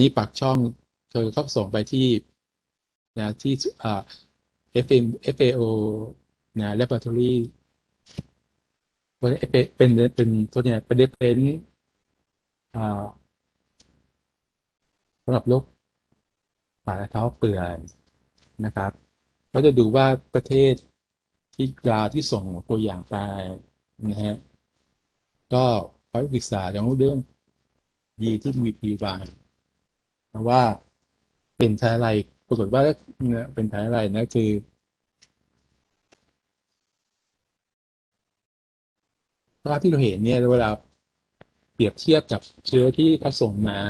นี้ปากช่องเธอเขาส่งไปที่นะที่อ่า FM FAO นะ laboratory เป็นเป็นเป็นตัวเนี้ยเป็นเป็นอ่าสำหรับโรคฝ่าเท้าเปื่อยนะครับ ก็จะดูว่าประเทศที่กลาที่ส่งตัวอย่างไปนะฮะก็ไปศึกษาเรื่องเรื่องดีที่มีปีบาน ว่าเป็นแท้อะไรปรากฏว่าเนี่ยเป็นแท้อะไรนะคือภาพที่เราเห็นเนี่ยเวลาเปรียบเทียบกับเชื้อที่เขาส่งมา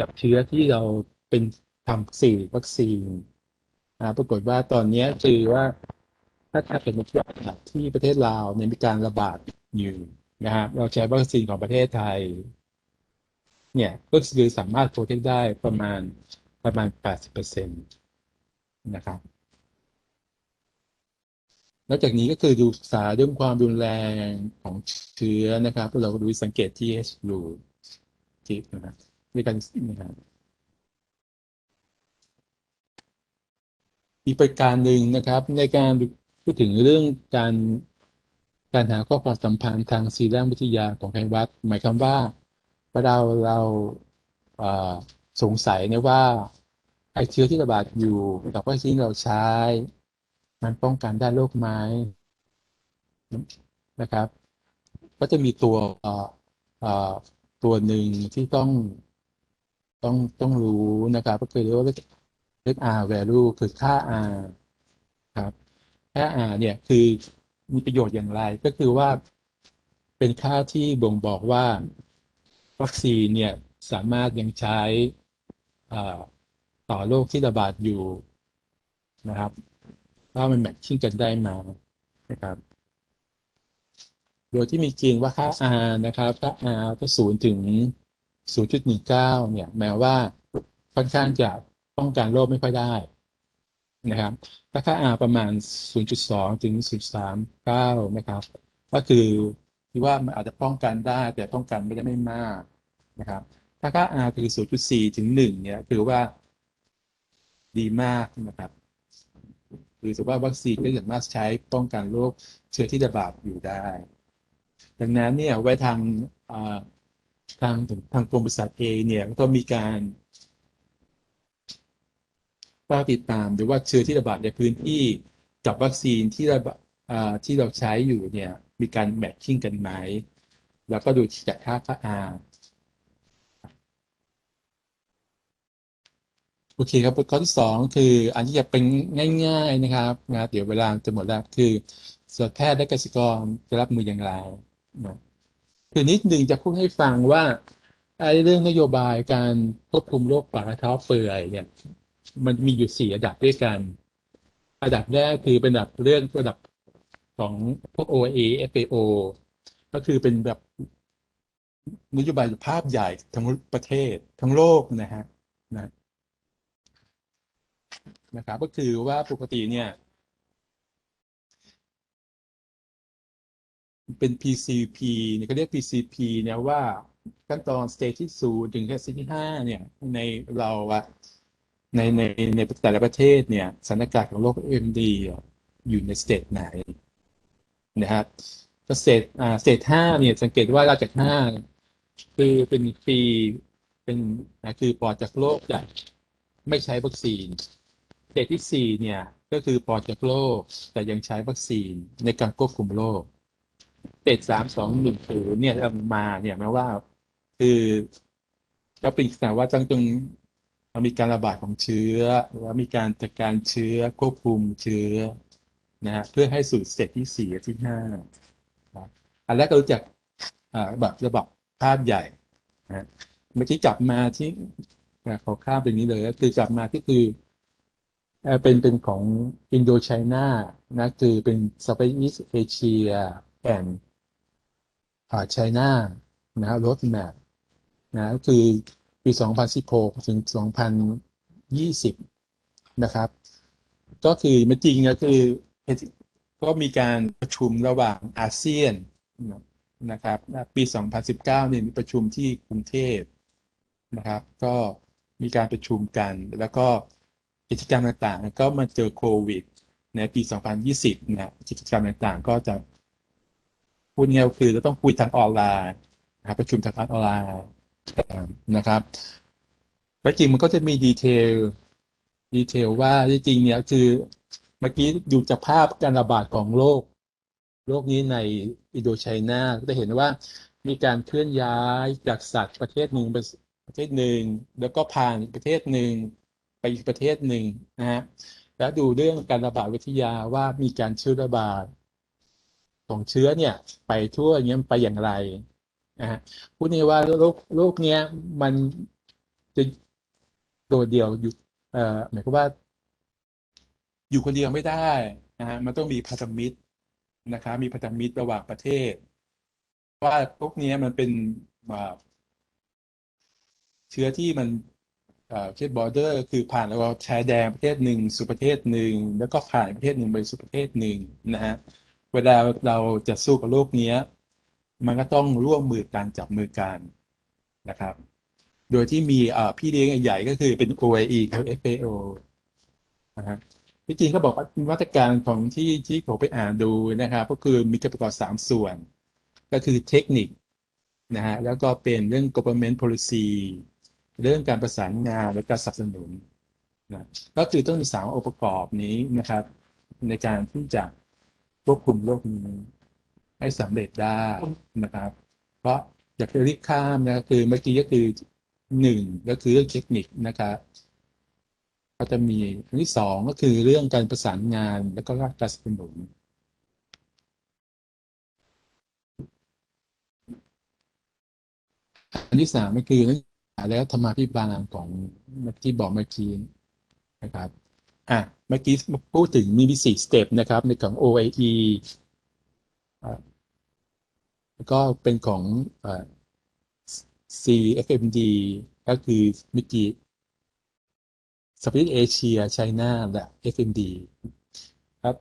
กับเชื้อที่เราเป็นทำสี่วัคซีนนะปรากฏว่าตอนนี้คือว่าถ้าถ้าเป็นที่ประเทศลาวเนี่ยมีการระบาดอยู่นะครับเราใช้วัคซีนของประเทศไทย เนี่ยก็คือสามารถโปรเทคได้ประมาณประมาณ 80%นะครับนอกจากนี้ก็คือดูศึกษาเรื่องความรุนแรงของเชื้อนะครับเราก็ดูสังเกตที่ H รูที่นะครับด้วยกันนะครับอีกประการหนึ่งนะครับ ในการพูดถึงเรื่องการการหาข้อความสัมพันธ์ทางซีรัมวิทยาของไขวัดหมายความว่า เราเราสงสัยเนี่ยว่า ไอเชื้อที่ระบาดอยู่กับวัคซีนเราใช้ มันป้องกันได้โรคไหมนะครับ ก็จะมีตัวตัวหนึ่งที่ต้องต้องต้องรู้นะครับ ก็คือเรียกว่าเรียก R value คือค่า R ครับค่า R เนี่ยคือมีประโยชน์อย่างไรก็คือว่าเป็นค่าที่บ่งบอกว่า วัคซีนเนี่ยสามารถยังใช้ต่อโรคที่ระบาดอยู่นะครับว่ามันแมทชิ่งกันได้มานะครับ โดยที่มีเกณฑ์ว่าค่า R นะครับค่า R ก็ศูนย์ถึง 0.19 เนี่ย แม้ว่าค่อนข้างจะป้องกันโรคไม่ค่อยได้นะครับถ้าค่า R ประมาณ 0.2 ถึง 0.39 นะครับ ก็คือที่ว่ามันอาจจะป้องกันได้แต่ป้องกันไม่ได้ไม่มาก นะครับ ถ้าค่า R คือ 0.4 ถึง 1 เนี่ยถือว่าดีมากนะครับหรือถือว่าวัคซีนก็สามารถใช้ป้องกันโรคเชื้อที่ระบาดอยู่ได้ ดังนั้นเนี่ยไว้ทางทางทางกรมบริษัทเองเนี่ยก็มีการเฝ้าติดตามหรือว่าเชื้อที่ระบาดในพื้นที่กับวัคซีนที่เราที่เราใช้อยู่เนี่ยมีการแมทชิ่งกันไหม แล้วก็ดูจากค่าค่า R โอเคครับข้อที่สองคืออันที่จะเป็นง่าย ๆนะครับนะเดี๋ยวเวลาจะหมดแล้วคือสัตวแพทย์และเกษตรกรจะรับมืออย่างไรนะคือนิดหนึ่งจะพูดให้ฟังว่าไอ้เรื่องนโยบายการควบคุมโรคปากเท้าเปื่อยเนี่ย มันมีอยู่สี่ระดับด้วยกันระดับแรกคือเป็นระดับเรื่องระดับของพวก OA FAO ก็คือเป็นแบบนโยบายภาพใหญ่ทั้งประเทศทั้งโลกนะฮะนะ นะครับ ก็คือว่าปกติเนี่ย เป็น PCP เนี่ยเขาเรียก PCP เนี่ยว่าขั้นตอนสเตจที่ศูนย์ถึงแค่สเตจที่ห้าเนี่ยในเราอะในในในแต่ละประเทศเนี่ยสถานการณ์ของโรคเอ็มดีอยู่ในสเตจไหนนะครับสเตจอ่าสเตจห้าเนี่ยสังเกตว่าเราจากห้าคือเป็นปีเป็นคือปลอดจากโรคจากไม่ใช้วัคซีน เตจที่สี่เนี่ยก็คือปลอดจากโรคแต่ยังใช้วัคซีนในการควบคุมโรคเตจสามสองหนึ่งศูนย์เนี่ยมาเนี่ยแม้ว่า คือก็เป็นแต่ว่าจังตรงมีการระบาดของเชื้อแล้วมีการจัดการเชื้อควบคุมเชื้อนะฮะเพื่อให้สู่สเตจที่สี่ที่ห้าอันแรกก็รู้จักแบบระบบภาพใหญ่นะเมื่อกี้กลับมาที่ขอข้ามเป็นนี้เลยก็คือกลับมาที่คือ เป็นเป็นของอินโดไชน่านะคือเป็นสเปซอีสเอเชียแอนอ่าไชน่านะรถแมพนะคือปี 2016 ถึง 2020 นะครับ ก็คือมันจริงก็คือก็มีการประชุมระหว่างอาเซียนนะครับ ปี 2019 เนี่ยมีประชุมที่กรุงเทพนะครับ ก็มีการประชุมกันแล้วก็ กิจกรรมต่างๆ ก็มาเจอโควิด ในปี 2020นะกิจกรรมต่างๆ ก็จะพูดง่ายๆคือจะต้องคุยทางออนไลน์นะครับประชุมทางออนไลน์นะครับและจริงมันก็จะมีดีเทลดีเทลว่าจริงๆเนี่ยคือเมื่อกี้ดูจากภาพการระบาดของโรคโรคนี้ในอินโดไชน่าก็จะเห็นว่ามีการเคลื่อนย้ายจากสัตว์ประเทศหนึ่งไปประเทศหนึ่ง แล้วก็ผ่านประเทศหนึ่ง ไปอีกประเทศหนึ่งนะฮะแล้วดูเรื่องการระบาดวิทยาว่ามีการเชื้อระบาดของเชื้อเนี่ย ไปทั่วอย่างเงี้ยไปอย่างไรนะฮะพูดง่ายว่าโรคโรคเนี้ยมันจะโดดเดี่ยวอยู่เอ่อหมายความว่า อยู่คนเดียวไม่ได้นะฮะมันต้องมีพันธมิตรนะครับมีพันธมิตรระหว่างประเทศ ว่าพวกนี้มันเป็นแบบเชื้อที่มัน เอ่อเช่นบอร์เดอร์คือผ่านแล้วชายแดนประเทศหนึ่งสู่ประเทศหนึ่งแล้วก็ผ่านประเทศหนึ่งไปสู่ประเทศหนึ่งนะฮะเวลาเราจะสู้กับโรคนี้มันก็ต้องร่วมมือกันจับมือกันนะครับ โดยที่มีพี่เลี้ยงใหญ่ก็คือเป็น OIE กับ FAO นะฮะที่จริงเขาบอกว่ามาตรการของที่ที่ผมไปอ่านดูนะครับ ก็คือมีการประกอบสามส่วน ก็คือเทคนิคนะฮะแล้วก็เป็นเรื่อง government policy เรื่องการประสานงานและการสนับสนุนนะก็คือต้องมีสามองค์ประกอบนี้นะครับ ในการที่จะควบคุมโรคนี้ให้สำเร็จได้นะครับ เพราะอยากจะรีบข้ามนะคือเมื่อกี้ก็คือหนึ่งก็คือเรื่องเทคนิคนะครับก็จะมีอันที่สองก็คือเรื่องการประสานงานแล้วก็การสนับสนุนอันที่สามก็คือเรื่อง แล้วธรรมาภิบาลของเมื่บอกเมื่อกี้นะครับอะเมื่อกี้พูดถึงมีวิสี่สเต็ปนะครับในของ OIE อะแล้วก็เป็นของอ CFMD ก็คือเมื่อกี้สปิทเอเชียไชน่าและ FMD ครับ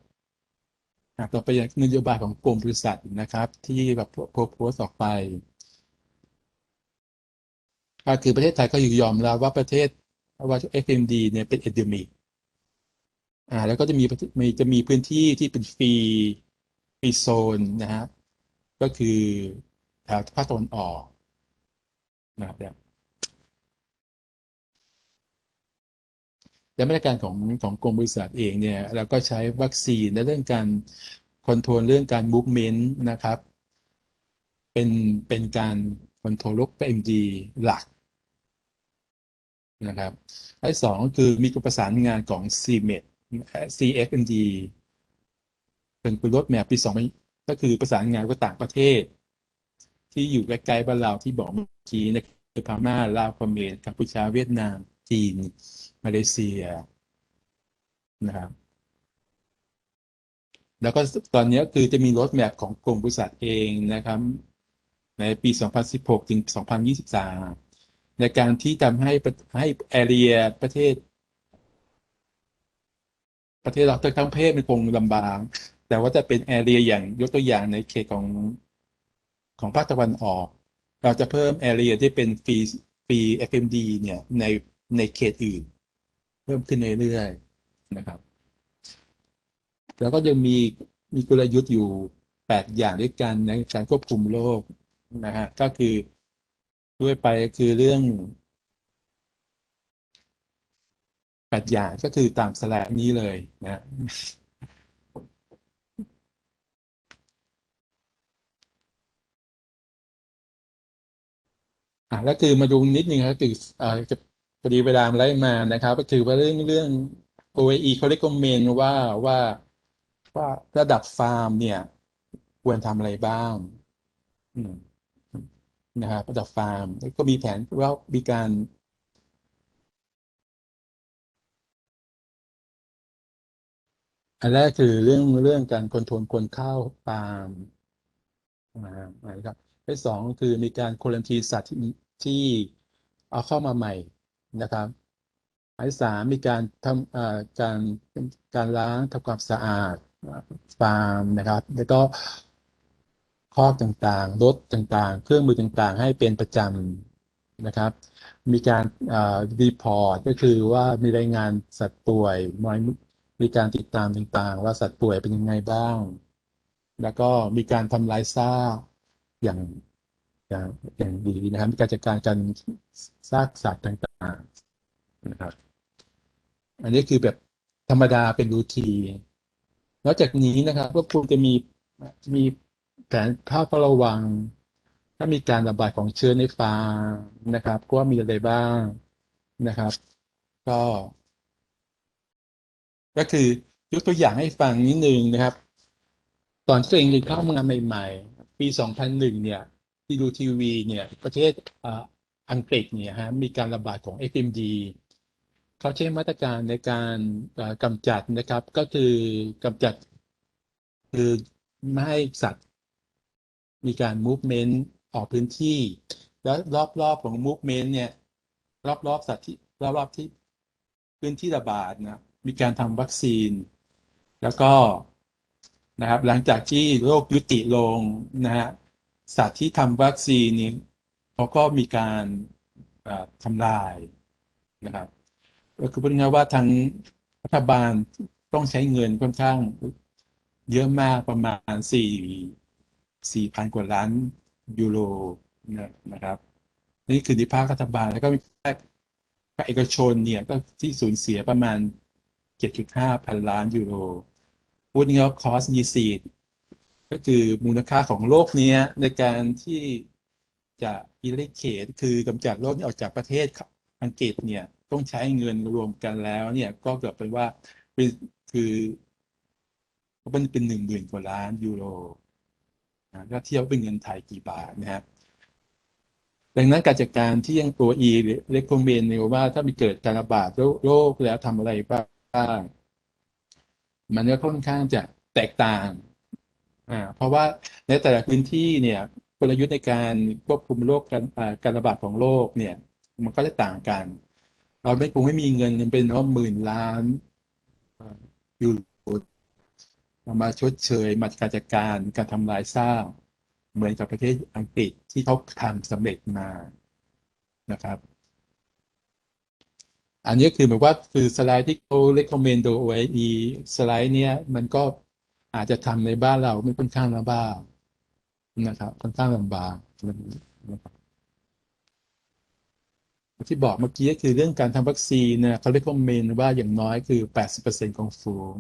อะต่อไปนโยบายของกรมบริษัทนะครับ ที่แบบโพสต์ออกไป คือประเทศไทยก็ยอมรับว่าประเทศว่า FMD เนี่ยเป็น endemic อ่าแล้วก็จะมีมีจะมีพื้นที่ที่เป็นฟรีฟรีโซนนะฮะก็คือแถวภาคตะวันออกนะครับและมาตรการของของกรมบริษัทเองเนี่ยเราก็ใช้วัคซีนในเรื่องการคอนโทรลเรื่องการมูฟเมนต์นะครับ เป็นเป็นการคอนโทรลโรค PMD หลัก นะครับอันที่สองก็คือมีการประสานงานของ CMED CFMD เป็นรถแมพปีสองก็คือประสานงานกับต่างประเทศ ที่อยู่ใกล้ๆบ้านเราที่บอกเมื่อกี้นะครับพม่าลาวเขมรกัมพูชาเวียดนาม จีน มาเลเซียนะครับแล้วก็ตอนนี้คือจะมีรถแมพของกรมบริษัทเองนะครับ ในปี 2016 ถึง 2023 ในการที่ทำให้ให้แอเรียประเทศ ประเทศเราทั้งประเทศมันคงลำบากแต่ว่าจะเป็นแอเรียอย่างยกตัวอย่างในเขตของของภาคตะวันออก เราจะเพิ่มแอเรียที่เป็นฟรีฟรี FMD เนี่ยในในเขตอื่น เพิ่มขึ้นเรื่อยๆนะครับ แล้วก็ยังมีมีกลยุทธ์อยู่แปดอย่างด้วยกันในการควบคุมโรคนะฮะก็คือ ด้วยไปคือเรื่องปดอย่าก็คือตามสแลกนี้เลยนะอะแล้วคือมาดูนิดนึงครับคืออ่าจะพอดีเวลามไล่มานะครับ ก็คือว่าเรื่องเรื่อง OAE เขาเรียกเมนว่าว่าว่าระดับฟาร์มเนี่ย ควรทำอะไรบ้าง อืม นะครับระดับฟาร์มก็มีแผนว่ามีการอันแรกคือเรื่องเรื่องการคอนโทรลคนเข้าฟาร์มนะครับที่สองคือมีการควอนตีสัตว์ที่ที่เอาเข้ามาใหม่นะครับอันที่สามมีการทำการการล้างทำความสะอาดฟาร์มนะครับ แล้วก็ อกต่างๆ รถต่างๆ เครื่องมือต่างๆ ให้เป็นประจำนะครับ มีการรีพอร์ตก็คือว่ามีรายงานสัตว์ป่วยมีมีการติดตามต่างๆ ว่าสัตว์ป่วยเป็นยังไงบ้าง แล้วก็มีการทำลายซากอย่างอย่างอย่างดีนะครับ มีการจัดการการซากสัตว์ต่างๆนะครับ อันนี้คือแบบธรรมดาเป็นรูทีนนอกจากนี้นะครับก็ควรจะมีมี แผนเฝ้าระวัง ถ้ามีการระบาดของเชื้อในฟาร์มนะครับก็มีอะไรบ้างนะครับ ก็ ก็คือยกตัวอย่างให้ฟังนิดนึงนะครับ ตอนที่ตัวเองเรียนเข้ามางานใหม่ ๆ ปี 2001 เนี่ยที่ดูทีวีเนี่ย ประเทศอังกฤษเนี่ยฮะมีการระบาดของ FMD เขาใช้มาตรการในการกำจัดนะครับ ก็คือกำจัดคือไม่ให้สัตว์ มีการ movement ออกพื้นที่ แล้วรอบๆของ movement เนี่ย รอบๆสัตว์ที่รอบๆที่พื้นที่ระบาดนะมีการทำวัคซีน แล้วก็นะครับหลังจากที่โรคยุติลงนะฮะสัตว์ที่ทำวัคซีนนี้เขาก็มีการทำลายนะครับก็คือพูดง่ายๆว่าทางรัฐบาลต้องใช้เงินค่อนข้างเยอะมากประมาณสี่ สี่พันกว่าล้านยูโรนะครับ นี่คือที่ภาครัฐบาลแล้วก็มีภาคเอกชนเนี่ยก็ที่สูญเสียประมาณ 7.5 พันล้านยูโรพูดง่ายๆว่า cost receipt ก็คือมูลค่าของโลกนี้ในการที่จะอิเลเคตคือกำจัดโรคนี้ออกจากประเทศอังกฤษเนี่ยต้องใช้เงินรวมกันแล้วเนี่ยก็เกิดเป็นว่าเป็นคือมันเป็นหนึ่งหมื่นกว่าล้านยูโร ก็เทียบเป็นเงินไทยกี่บาทนะครับดังนั้นการจัดการที่ยังตัว E เรียกคอมเมนเนี่ยว่าถ้ามีเกิดการระบาดโรคแล้วทำอะไรบ้าง มันก็ค่อนข้างจะแตกต่างอ่าเพราะว่าในแต่ละพื้นที่เนี่ยกลยุทธ์ในการควบคุมโรคการการระบาดของโรคเนี่ย มันก็จะต่างกัน เราไม่คงไม่มีเงินเป็นว่าหมื่นล้านยู มาชดเชยมาการจัดการการทำลายซากเหมือนกับประเทศอังกฤษที่เขาทำสำเร็จมานะครับ อันนี้คือแบบว่าคือสไลด์ที่เขา recommend โดยอีสไลด์เนี้ยมันก็อาจจะทำในบ้านเราไม่ค่อนข้างลำบากนะครับค่อนข้างลำบากนะครับที่บอกเมื่อกี้ก็คือเรื่องการทำวัคซีนนี่ยเขา recommend ว่าอย่างน้อยคือ 80%ของฟูง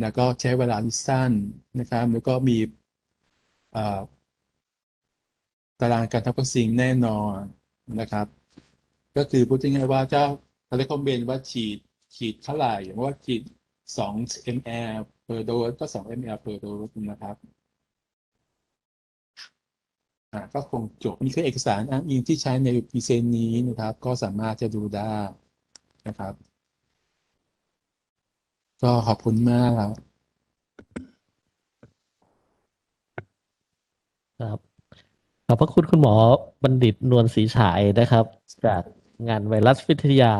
แล้วก็ใช้เวลาที่สั้นนะครับแล้วก็มีตารางการทำวัคซีนแน่นอนนะครับ ก็คือพูดง่ายๆว่าเจ้าเขาเรียกคอมเมนว่าฉีดฉีดเท่าไหร่อย่างว่าฉีดสอง ml per dose ก็สอง ml per dose นะครับอ่าก็คงจบนี่คือเอกสารอ้างอิงที่ใช้ในพรีเซนต์นี้นะครับ ก็สามารถจะดูได้นะครับ ก็ขอบคุณมากครับครับขอบพระคุณคุณหมอบัณฑิตนวลศรีฉายนะครับ จากงานไวรัสวิทยา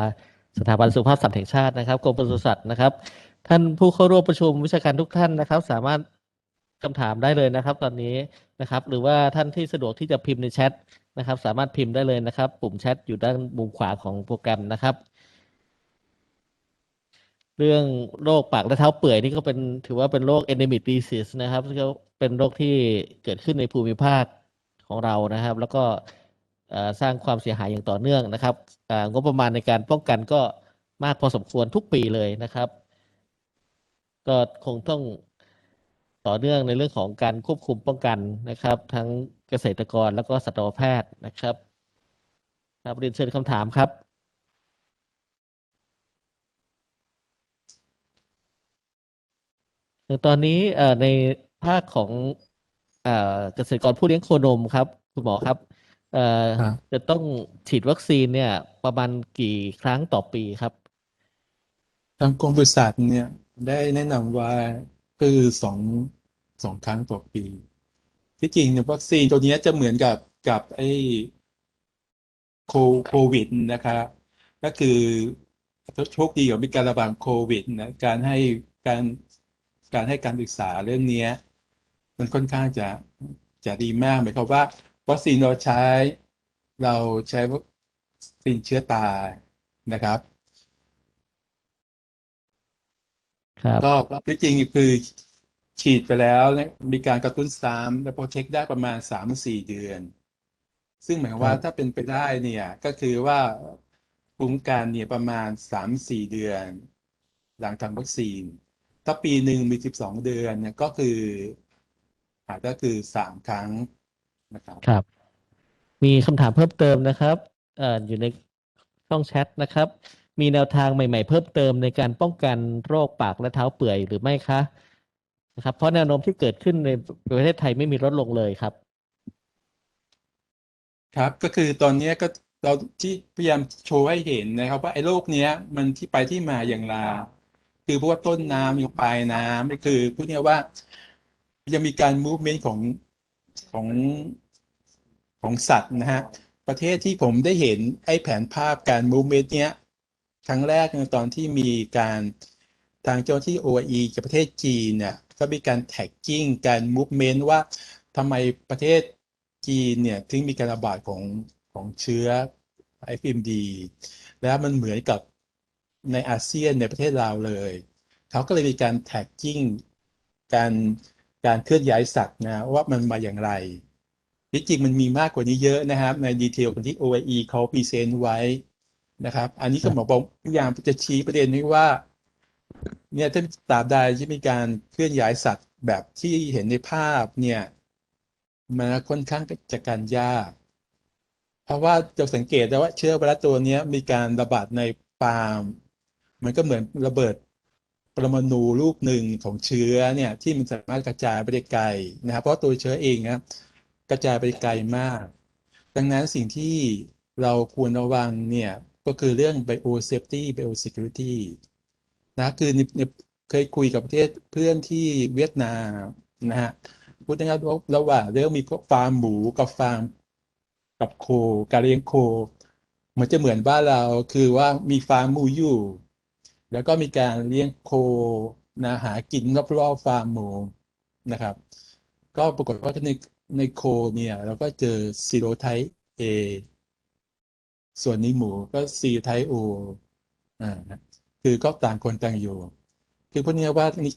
สถาบันสุขภาพสัตว์แห่งชาตินะครับกรมปศุสัตว์นะครับ ท่านผู้เข้าร่วมประชุมวิชาการทุกท่านนะครับ สามารถคำถามได้เลยนะครับ ตอนนี้นะครับ หรือว่าท่านที่สะดวกที่จะพิมพ์ในแชทนะครับ สามารถพิมพ์ได้เลยนะครับ ปุ่มแชทอยู่ด้านมุมขวาของโปรแกรมนะครับ เรื่องโรคปากและเท้าเปื่อยนี่ก็เป็นถือว่าเป็นโรค endemic disease นะครับก็เป็นโรคที่เกิดขึ้นในภูมิภาคของเรานะครับ แล้วก็สร้างความเสียหายอย่างต่อเนื่องนะครับงบประมาณในการป้องกันก็มากพอสมควรทุกปีเลยนะครับ ก็คงต้องต่อเนื่องในเรื่องของการควบคุมป้องกันนะครับ ทั้งเกษตรกรแล้วก็สัตวแพทย์นะครับ ครับเรียนเชิญคำถามครับ ตอนนี้เอ่อในภาคของเอ่อเกษตรกรผู้เลี้ยงโคนมครับ คุณหมอครับเอ่อครับ จะต้องฉีดวัคซีนเนี่ย ประมาณกี่ครั้งต่อปีครับ ทางกรมปศุสัตว์เนี่ยได้แนะนำว่าคือสองสองครั้งต่อปี ที่จริงเนี่ยวัคซีนตัวเนี้ยจะเหมือนกับกับไอ้โคโควิดนะครับก็คือโชคดีกับมีการระบาดโควิดนะการให้การ การให้การศึกษาเรื่องเนี้ยมันค่อนข้างจะจะดีมากหมายความว่าวัคซีนเราใช้ เราใช้วัคซีนเชื้อตายนะครับครับก็ที่จริงคือฉีดไปแล้วเนี่ยมีการกระตุ้นซ้ำและโปรเทคได้ประมาณสามสี่เดือน ซึ่งหมายความว่าถ้าเป็นไปได้เนี่ยก็คือว่าภูมิคุ้มกันเนี่ยประมาณสามสี่เดือน หลังทำวัคซีน ถ้าปีหนึ่งมีสิบสองเดือนเนี่ยก็คืออาจจะคือสามครั้งนะครับครับ มีคำถามเพิ่มเติมนะครับเอ่ออยู่ในช่องแชทนะครับ มีแนวทางใหม่ ๆ เพิ่มเติมในการป้องกันโรคปากและเท้าเปื่อยหรือไม่คะนะครับ เพราะแนวโน้มที่เกิดขึ้นในประเทศไทยไม่มีลดลงเลยครับ ครับก็คือตอนเนี้ยก็เราที่พยายามโชว์ให้เห็นนะครับ ว่าไอ้โรคเนี้ย มันที่ไปที่มาอย่างไร คือเพราะว่าต้นน้ำอยู่ปลายน้ำคือพูดง่ายว่ายังมีการ movement ของของของสัตว์นะฮะประเทศที่ผมได้เห็นไอ้แผนภาพการ movement เนี้ยครั้งแรกในตอนที่มีการทางเจ้าที่ OE กับประเทศจีนเนี่ยก็มีการ tagging การ movement ว่าทำไมประเทศจีนเนี่ยถึงมีการระบาดของของเชื้อ FMD แล้วมันเหมือนกับ ในอาเซียนในประเทศเราเลย เขาก็เลยมีการแท็กกิ้งการการเคลื่อนย้ายสัตว์นะว่ามันมาอย่างไรที่จริงมันมีมากกว่านี้เยอะนะครับ ในดีเทลที่ OIE เขาพรีเซนต์ไว้นะครับ อันนี้ก็หมอบอกพยายามจะชี้ประเด็นนี้ว่า เนี่ยถ้าตราบใดที่มีการเคลื่อนย้ายสัตว์แบบที่เห็นในภาพเนี่ยมันค่อนข้างจะการยาก เพราะว่าจะสังเกตได้ว่าเชื้อไวรัสตัวนี้มีการระบาดในปาล์ม มันก็เหมือนระเบิดปรมาณูลูกหนึ่งของเชื้อเนี่ยที่มันสามารถกระจายไปได้ไกลนะครับเพราะตัวเชื้อเองนะกระจายไปไกลมาก ดังนั้นสิ่งที่เราควรระวังเนี่ยก็คือเรื่อง biosafety biosecurity นะคือในในเคยคุยกับประเทศเพื่อนที่เวียดนามนะฮะพูดง่ายๆว่าระหว่างเรื่องมีฟาร์มหมูกับฟาร์มกับโคการเลี้ยงโค มันจะเหมือนบ้านเราคือว่ามีฟาร์มหมูอยู่ แล้วก็มีการเลี้ยงโคนะหากินรอบๆฟาร์มหมูนะครับ ก็ปรากฏว่าในในโคเนี่ยเราก็เจอซีโรไทป์ A ส่วนในหมูก็ซีไทป์ O อ่านะคือก็ต่างคนต่างอยู่ คือพวกนี้ว่านี่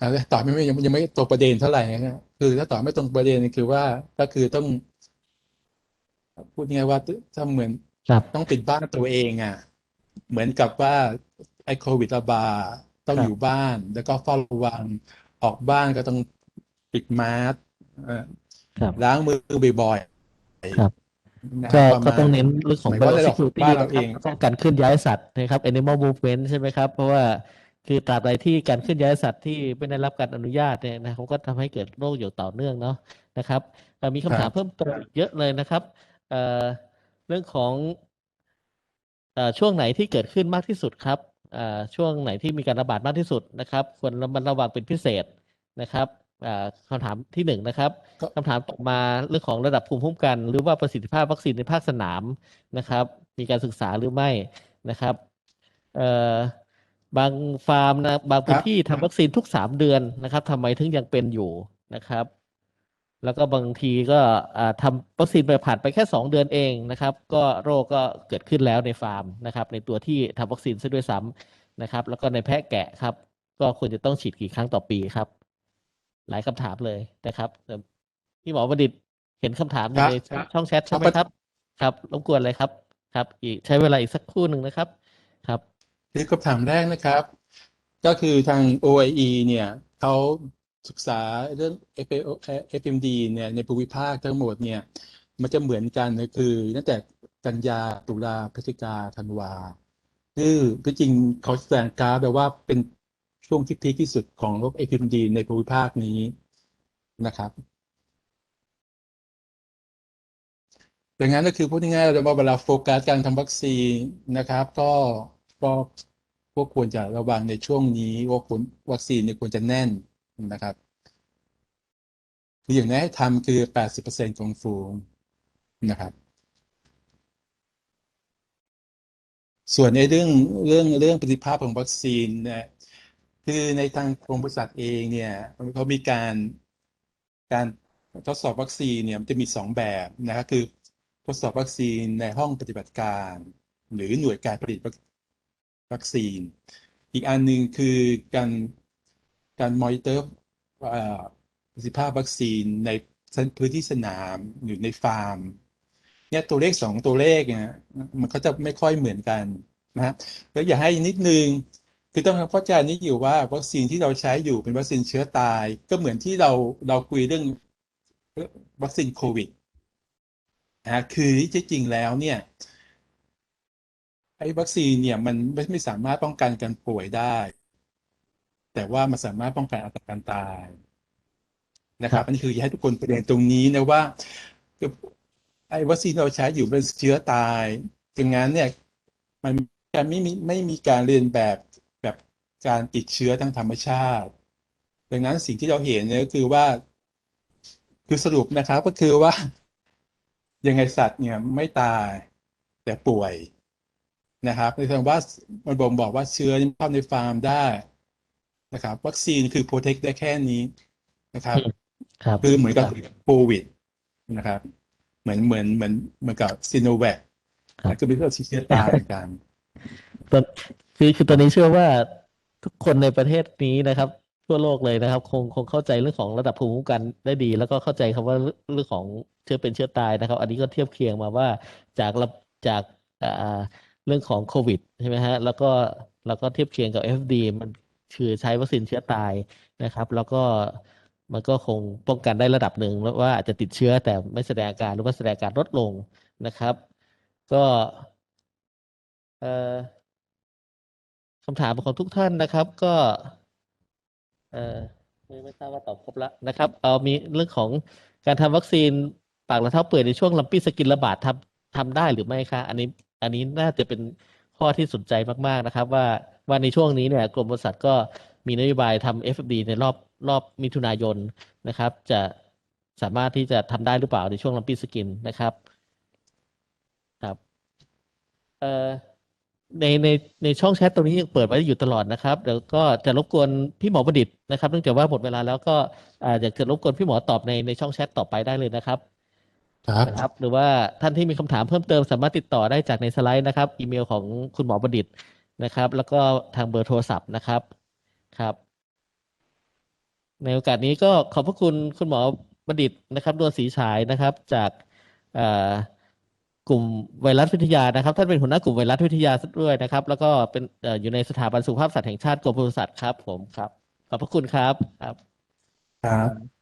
อ่าตอบไม่ไม่ยังยังไม่ตรงประเด็นเท่าไหร่นะคือถ้าตอบไม่ตรงประเด็นคือว่าก็คือต้อง พูดง่ายๆว่าถ้าเหมือนครับต้องปิดบ้านตัวเองอะ เหมือนกับว่าไอ้โควิดระบาดต้องครับอยู่บ้าน แล้วก็เฝ้าระวังออกบ้านก็ต้องปิดมาสก์เอ่อครับล้างมือบ่อยๆครับนะก็ประก็มาณต้องเน้นเรื่องของหมายความว่าเรา biosecurity บ้านเรานะคเอรับงป้องกันเคลื่อนย้ายสัตว์นะครับ animal movement ใช่ไหมครับ เพราะว่าคือตราบใดที่การเคลื่อนย้ายสัตว์ที่ไม่ได้รับการอนุญาตเนี่ยนะครับก็ทำให้เกิดโรคอยู่ต่อเนื่องเนาะนะครับเอ่อมีคำถามเพิ่มเติมอีกเยอะเลยนะครับเอ่อเรื่องของเอ่อ ช่วงไหนที่เกิดขึ้นมากที่สุดครับเอ่อช่วงไหนที่มีการระบาดมากที่สุดนะครับ ควรระมัดระวังเป็นพิเศษนะครับเอ่อคำถามที่หนึ่งนะครับก็คำถามต่อมาเรื่องของระดับภูมิคุ้มกัน หรือว่าประสิทธิภาพวัคซีนในภาคสนามนะครับ มีการศึกษาหรือไม่นะครับเอ่อบางฟาร์มนะบางพื้นที่ทำวัคซีนทุกสามเดือนนะครับทำไมถึงยังเป็นอยู่นะครับ แล้วก็บางทีก็อ่าทำวัคซีนไปผ่านไปแค่สองเดือนเองนะครับ ก็โรคก็เกิดขึ้นแล้วในฟาร์มนะครับ ในตัวที่ทำวัคซีนซะด้วยซ้ำนะครับ แล้วก็ในแพะแกะครับ ก็ควรจะต้องฉีดกี่ครั้งต่อปีครับ หลายคำถามเลยนะครับเอ่อพี่หมอประดิษฐ์เห็นคำถามอยู่ครับในครับช่องแชทใช่ไหมครับ ครับรบกวนเลยครับ ครับ อีกใช้เวลาอีกสักครู่หนึ่งนะครับ ครับคือคำถามแรกนะครับ ก็คือทาง OIE เนี่ยเขา ศึกษาเรื่อง FMD เนี่ยในภูมิภาคทั้งหมดเนี่ยมันจะเหมือนกันก็คือตั้งแต่กันยาตุลาพฤศจิกาธันวาคือก็จริงเขาแสดงกราฟแบบว่าเป็นช่วงที่พีคที่สุดของโรค FMD ในภูมิภาคนี้นะครับดังนั้นก็คือพูดง่ายๆเราจะมาเวลาโฟกัสการทำวัคซีนนะครับ ก็ก็ก็ควรจะระวังในช่วงนี้ว่าวรวัคซีนเนี่ยควรจะแน่น นะครับคืออย่างนี้ให้ทำคือแปดสิบเปอร์เซ็นต์ของฝูงนะครับ ส่วนในเรื่องเรื่องเรื่องประสิทธิภาพของวัคซีนเนี่ยคือในทางกรมบริษัทเองเนี่ยเขามีการการทดสอบวัคซีนเนี่ยมันจะมีสองแบบนะครับคือทดสอบวัคซีนในห้องปฏิบัติการ หรือหน่วยการผลิตวัคซีน อีกอันหนึ่งคือการ การมอนิเตอร์ประสิทธิภาพวัคซีนในพื้นที่สนามหรือในฟาร์ม เนี่ยตัวเลขสองตัวเลขเนี่ยมันก็จะไม่ค่อยเหมือนกันนะฮะแล้วอย่าให้นิดนึงคือต้องเข้าใจนี้อยู่ว่าวัคซีนที่เราใช้อยู่เป็นวัคซีนเชื้อตาย ก็เหมือนที่เราเราคุยเรื่องวัคซีนโควิดนะฮะคือที่จริงแล้วเนี่ยไอ้วัคซีนเนี่ยมันไม่ไม่สามารถป้องกันการป่วยได้ แต่ว่ามันสามารถป้องกันอัตราการตายนะครับอันนี้คืออยากให้ทุกคนประเด็นตรงนี้นะว่าไอ้วัคซีนเราใช้อยู่เป็นเชื้อตายดังนั้นเนี่ยมันการไม่มีไม่มีการเรียนแบบแบบการติดเชื้อทางธรรมชาติ ดังนั้นสิ่งที่เราเห็นเนี่ยก็คือว่า คือสรุปนะครับก็คือว่า ยังไงสัตว์เนี่ยไม่ตายแต่ป่วยนะครับในทางว่ามันบ่งบอกว่าเชื้อเข้าในฟาร์มได้ นะครับ วัคซีนคือโปรเทคได้แค่นี้นะครับ ครับคือเหมือนกับโควิดนะครับ เหมือนเหมือนเหมือนเหมือนกับซีโนแวคครับก็เป็นเรื่องที่เชื้อตายเหมือนกันตอนคือคือตอนนี้เชื่อว่าทุกคนในประเทศนี้นะครับทั่วโลกเลยนะครับ คงคงเข้าใจเรื่องของระดับภูมิคุ้มกันได้ดี แล้วก็เข้าใจคำว่าเรื่องของเชื้อเป็นเชื้อตายนะครับ อันนี้ก็เทียบเคียงมาว่าจากระจากอ่าเรื่องของโควิดใช่ไหมฮะแล้วก็แล้วก็เทียบเคียงกับ FD มัน คือใช้วัคซีนเชื้อตายนะครับ แล้วก็มันก็คงป้องกันได้ระดับหนึ่งแล้วว่าอาจจะติดเชื้อแต่ไม่แสดงอาการหรือว่าแสดงอาการลดลงนะครับ ก็คำถามของทุกท่านนะครับ ก็ไม่ไม่ทราบว่าตอบครบแล้วนะครับ เอามีเรื่องของการทำวัคซีนปากและเท้าเปื่อยในช่วงลัมปี้สกินระบาดทำทำได้หรือไม่คะ อันนี้ อันนี้น่าจะเป็นข้อที่สนใจมาก ๆ นะครับว่า ว่าในช่วงนี้เนี่ยกรมปศุสัตว์ก็มีนโยบายทำ FFD ในรอบรอบมิถุนายนนะครับ จะสามารถที่จะทำได้หรือเปล่าในช่วงลัมปี้สกินนะครับครับเอ่อในในในช่องแชทตรงนี้ยังเปิดไว้อยู่ตลอดนะครับเดี๋ยวก็จะรบกวนพี่หมอประดิษฐ์นะครับเนื่องจากว่าหมดเวลาแล้วก็อ่าอยากจะรบกวนพี่หมอตอบในในช่องแชทต่อไปได้เลยนะครับครับนะครับหรือว่าท่านที่มีคำถามเพิ่มเติมสามารถติดต่อได้จากในสไลด์นะครับ อีเมลของคุณหมอประดิษฐ์ นะครับ แล้วก็ทางเบอร์โทรศัพท์นะครับครับ ในโอกาสนี้ก็ขอบพระคุณคุณหมอประดิษฐ์นะครับดวงศรีฉายนะครับ จากกลุ่มไวรัสวิทยานะครับท่านเป็นหัวหน้ากลุ่มไวรัสวิทยาด้วยนะครับ แล้วก็เป็นเอ่ออยู่ในสถาบันสุขภาพสัตว์แห่งชาติกรมปศุสัตว์ครับ ผมครับขอบพระคุณครับครับครับ